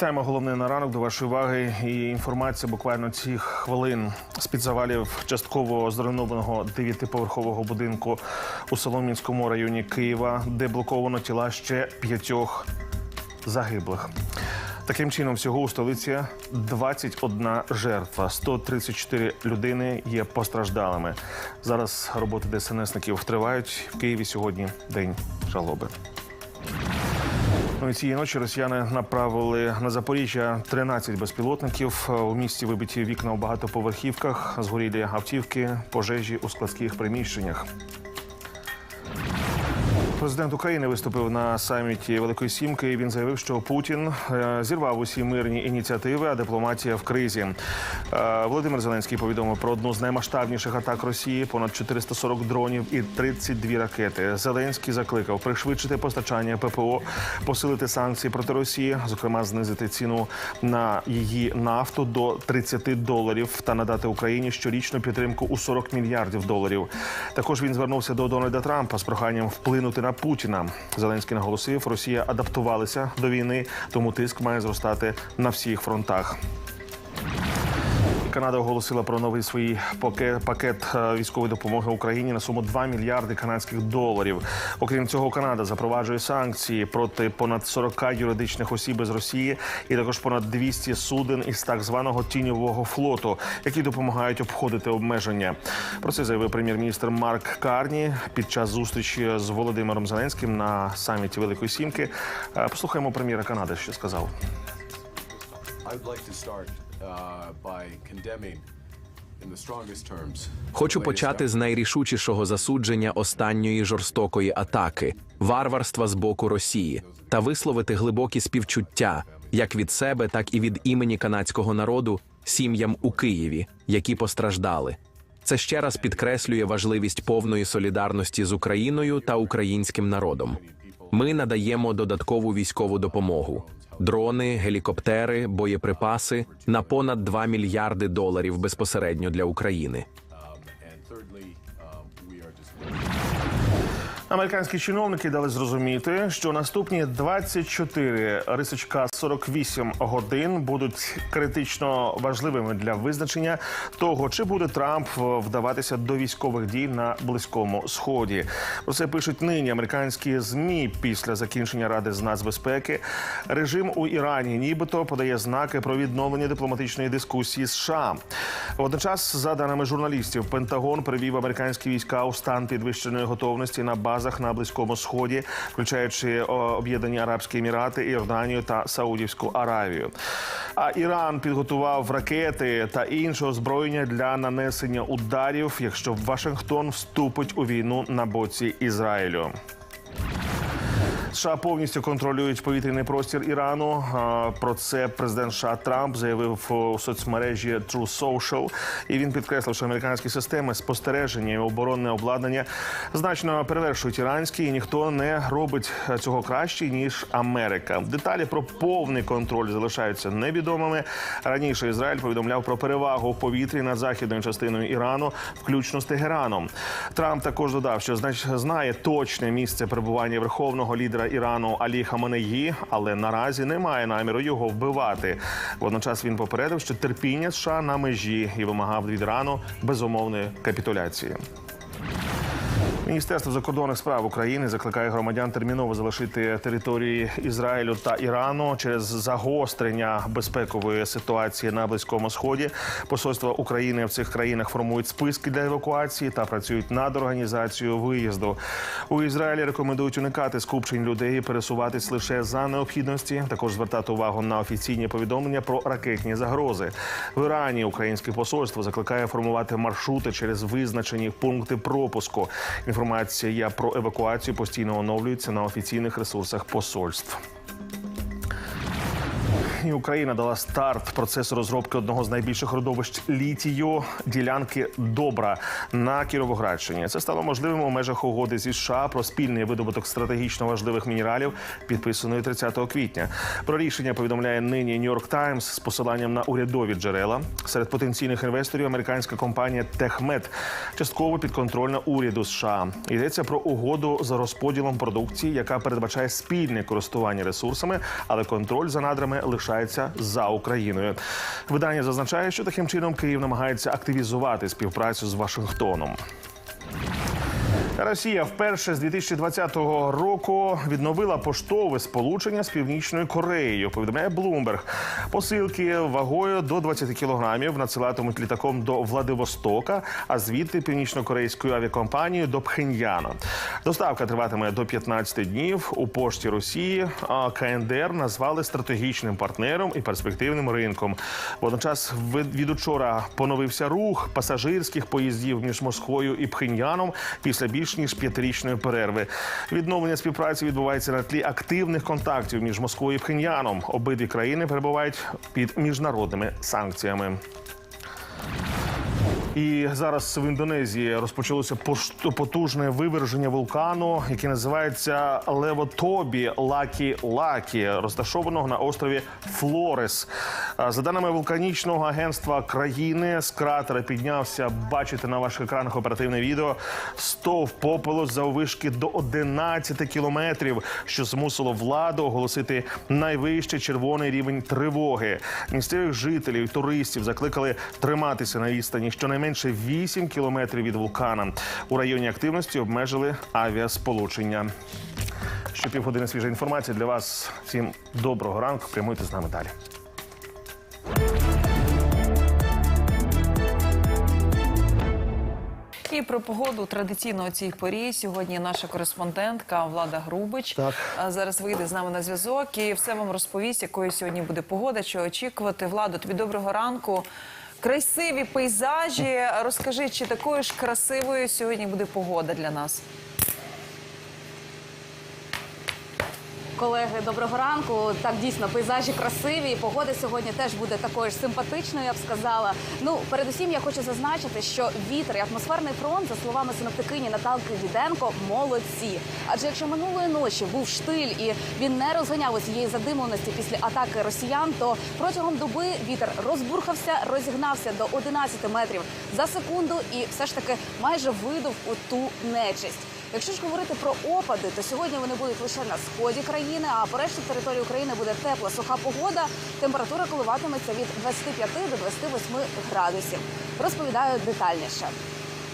Вітаємо головне на ранок до вашої уваги. І інформація буквально цих хвилин з під завалів частково зруйнованого дев'ятиповерхового будинку у Солом'янському районі Києва, де блоковано тіла ще п'ятьох загиблих. Таким чином, всього у столиці 21 жертва, 134 людини є постраждалими. Зараз роботи ДСНСників тривають. В Києві сьогодні день жалоби. Цієї ночі росіяни направили на Запоріжжя 13 безпілотників. У місті вибиті вікна у багатоповерхівках, згорілі автівки, пожежі у складських приміщеннях. Президент України виступив на саміті Великої Сімки. і Він заявив, що Путін е, зірвав усі мирні ініціативи, а дипломатія в кризі. Е, Володимир Зеленський повідомив про одну з наймасштабніших атак Росії: понад 440 дронів і 32 ракети. Зеленський закликав пришвидшити постачання ППО, посилити санкції проти Росії, зокрема знизити ціну на її нафту до 30 доларів та надати Україні щорічну підтримку у 40 мільярдів доларів. Також він звернувся до Дональда Трампа з проханням вплинути на Путіна. Зеленський наголосив, Росія адаптувалася до війни, тому тиск має зростати на всіх фронтах. Канада оголосила про новий свій пакет е, військової допомоги Україні на суму 2 мільярди канадських доларів. Окрім цього, Канада запроваджує санкції проти понад 40 юридичних осіб із Росії і також понад 200 суден із так званого тіньового флоту, які допомагають обходити обмеження. Про це заявив прем'єр-міністр Марк Карні під час зустрічі з Володимиром Зеленським на саміті Великої Сімки. Е, Послухаємо прем'єра Канади, що сказав. Uh. Хочу почати з найрішучішого засудження останньої жорстокої атаки, варварства з боку Росії, та висловити глибокі співчуття як від себе, так і від імені канадського народу, сім'ям у Києві, які постраждали. Це ще раз підкреслює важливість повної солідарності з Україною та українським народом. Ми надаємо додаткову військову допомогу: дрони, гелікоптери, боєприпаси на понад 2 мільярди доларів безпосередньо для України. Американські чиновники дали зрозуміти, що наступні 24 рисочка 48 годин будуть критично важливими для визначення того, чи буде Трамп вдаватися до військових дій на близькому сході. Про це пишуть нині американські змі після закінчення ради з нацбезпеки. Режим у Ірані, нібито подає знаки про відновлення дипломатичної дискусії з США. Водночас, за даними журналістів, Пентагон привів американські війська у стан підвищеної готовності на базах на близькому сході, включаючи Об'єднані Арабські Емірати, Іорданію та Саудівську Аравію. А Іран підготував ракети та інше озброєння для нанесення ударів, якщо Вашингтон вступить у війну на боці Ізраїлю. США повністю контролюють повітряний простір Ірану. Про це президент США Трамп заявив у соцмережі True Social. І він підкреслив, що американські системи спостереження і оборонне обладнання значно перевершують іранські, і ніхто не робить цього краще ніж Америка. Деталі про повний контроль залишаються невідомими. Раніше Ізраїль повідомляв про перевагу в повітрі над західною частиною Ірану, включно з Тегераном. Трамп також додав, що знає точне місце перебування верховного лідера Ірану Алі Хаменеї, але наразі не має наміру його вбивати. Водночас він попередив, що терпіння США на межі і вимагав від Ірану безумовної капітуляції. Міністерство закордонних справ України закликає громадян терміново залишити території Ізраїлю та Ірану через загострення безпекової ситуації на близькому сході. Посольства України в цих країнах формують списки для евакуації та працюють над організацією виїзду. У Ізраїлі рекомендують уникати скупчень людей і пересуватись лише за необхідності. Також звертати увагу на офіційні повідомлення про ракетні загрози. В Ірані українське посольство закликає формувати маршрути через визначені пункти пропуску. Інформація про евакуацію постійно оновлюється на офіційних ресурсах посольств. І Україна дала старт процесу розробки одного з найбільших родовищ літію ділянки Добра на Кіровоградщині. Це стало можливим у межах угоди зі США про спільний видобуток стратегічно важливих мінералів, підписаної 30 квітня. Про рішення повідомляє нині Нью-Йорк Таймс з посиланням на урядові джерела. Серед потенційних інвесторів американська компанія Техмет частково підконтрольна уряду США. Йдеться про угоду за розподілом продукції, яка передбачає спільне користування ресурсами, але контроль за надрами лишається залишається за Україною. Видання зазначає, що таким чином Київ намагається активізувати співпрацю з Вашингтоном. Росія вперше з 2020 року відновила поштове сполучення з північною Кореєю. Повідомляє Блумберг. Посилки вагою до 20 кілограмів надсилатимуть літаком до Владивостока, а звідти північно-корейською авіакомпанією до Пхеньяна. Доставка триватиме до 15 днів. У пошті Росії КНДР назвали стратегічним партнером і перспективним ринком. Водночас від учора поновився рух пасажирських поїздів між Москвою і Пхеньяном після більш ніж п'ятирічної перерви. Відновлення співпраці відбувається на тлі активних контактів між Москвою і Пхеньяном. Обидві країни перебувають під міжнародними санкціями. І зараз в Індонезії розпочалося потужне виверження вулкану, яке називається Левотобі Лакі Лакі, розташованого на острові Флорес. За даними вулканічного агентства країни, з кратера піднявся. Бачите на ваших екранах оперативне відео. Стовп попелу заввишки до 11 кілометрів, що змусило владу оголосити найвищий червоний рівень тривоги. Місцевих жителів, туристів закликали триматися на відстані щонайменше 8 кілометрів від вулкана. У районі активності обмежили авіасполучення. Ще півгодини свіжа інформація для вас. Всім доброго ранку. Прямуйте з нами далі. І про погоду традиційно у цій порі сьогодні наша кореспондентка Влада Грубич Так. зараз вийде з нами на зв'язок і все вам розповість, якою сьогодні буде погода, що очікувати. Владу, тобі доброго ранку. Красиві пейзажі. Розкажи, чи такою ж красивою сьогодні буде погода для нас? Колеги, доброго ранку. Так дійсно пейзажі красиві. Погода сьогодні теж буде такою ж симпатичною, я б сказала. Ну, передусім, я хочу зазначити, що вітер і атмосферний фронт, за словами синоптикині Наталки Діденко, молодці. Адже якщо минулої ночі був штиль і він не розганяв усієї задимленості після атаки росіян, то протягом доби вітер розбурхався, розігнався до 11 метрів за секунду і все ж таки майже видув у ту нечисть. Якщо ж говорити про опади, то сьогодні вони будуть лише на сході країни, а по решті території України буде тепла, суха погода. Температура коливатиметься від 25 до 28 градусів. Розповідаю детальніше.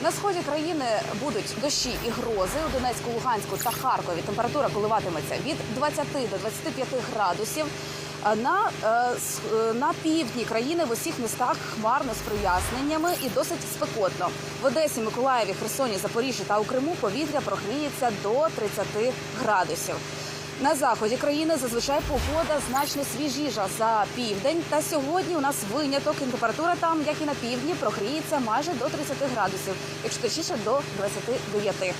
На сході країни будуть дощі і грози у Донецьку, Луганську та Харкові. Температура коливатиметься від 20 до 25 градусів. На, е, е, на півдні країни в усіх містах хмарно з проясненнями і досить спекотно. В Одесі, Миколаєві, Херсоні, Запоріжжі та у Криму повітря прогріється до 30 градусів. На заході країни зазвичай погода значно свіжіша за південь. Та сьогодні у нас виняток. І температура там, як і на півдні, прогріється майже до 30 градусів, якщо точніше до 29.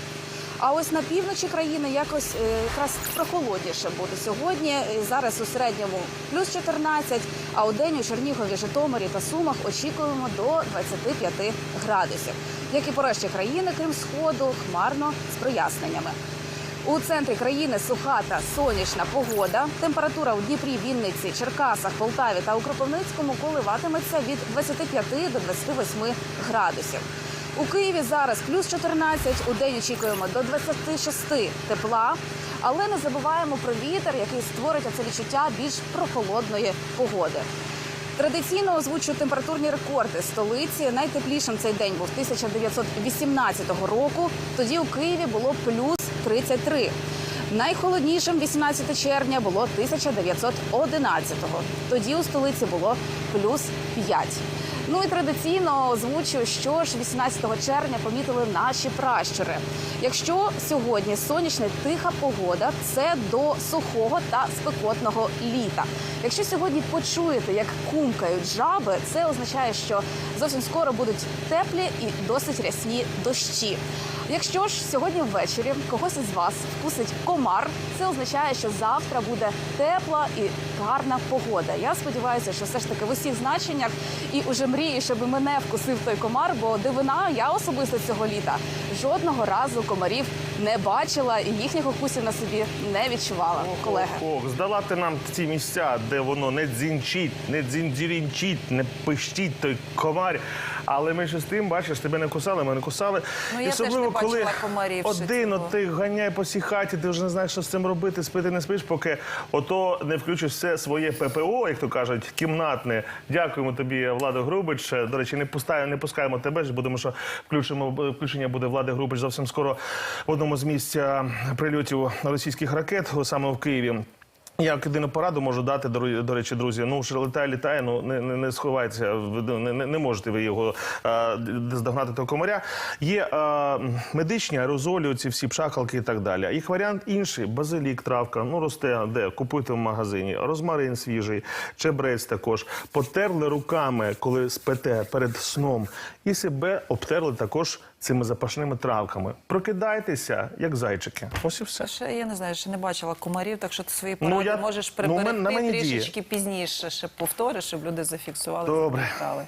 А ось на півночі країни якось е, якраз прохолодніше буде сьогодні. Зараз у середньому плюс 14, а у день у Чернігові, Житомирі та Сумах очікуємо до 25 градусів. Як і по решті країни, крім сходу, хмарно з проясненнями. У центрі країни суха та сонячна погода. Температура у Дніпрі, Вінниці, Черкасах, Полтаві та у Кропивницькому коливатиметься від 25 до 28 градусів. У Києві зараз плюс 14, у день очікуємо до 26 тепла. Але не забуваємо про вітер, який створить це відчуття більш прохолодної погоди. Традиційно озвучу температурні рекорди столиці. Найтеплішим цей день був 1918 року. Тоді у Києві було плюс 33. Найхолоднішим 18 червня було 1911-го. Тоді у столиці було плюс 5. Ну і традиційно озвучу, що ж 18 червня помітили наші пращури. Якщо сьогодні сонячна тиха погода, це до сухого та спекотного літа. Якщо сьогодні почуєте, як кумкають жаби, це означає, що зовсім скоро будуть теплі і досить рясні дощі. Якщо ж сьогодні ввечері когось із вас вкусить комар, це означає, що завтра буде тепла і гарна погода. Я сподіваюся, що все ж таки в усіх значеннях і уже мрію, щоб мене вкусив той комар, бо дивина я особисто цього літа жодного разу комарів не бачила і їхніх укусів на собі не відчувала. Колеги. Ох, здала ти нам ці місця, де воно не дзінчить, не дзіндзірінчить, не пищить той комар. Але менше з тим, бачиш, тебе не кусали, мене кусали. Ну, я теж не особливо, коли комарів один от ти ганяє по цій хаті, ти вже не знаєш, що з цим робити, спити не спиш, поки ото не включиш все своє ППО, як то кажуть, кімнатне. Дякуємо тобі, Влада Грубич. До речі, не пускаємо, не пускаємо тебе будемо що включимо включення буде Влади Грубич зовсім скоро в одному з місць прильотів російських ракет, саме в Києві. Я єдину пораду можу дати, до, речі, друзі. Ну, що літає, літає, ну не, не, не сховайтеся, ви не, не, не можете ви його е, здогнати того комаря. Є е, медичні аерозолі, ці всі пшакалки і так далі. Їх варіант інший: базилік, травка, ну росте де купуйте в магазині, розмарин свіжий, чебрець також. Потерли руками, коли спите перед сном, і себе обтерли також цими запашними травками. Прокидайтеся, як зайчики. Ось і все. Ще я не знаю, ще не бачила комарів, так що ти свої Ну, поради я- можеш ну, приберегти на мені діє. трішечки пізніше, ще повториш, щоб люди зафіксували. Добре. запам'ятали.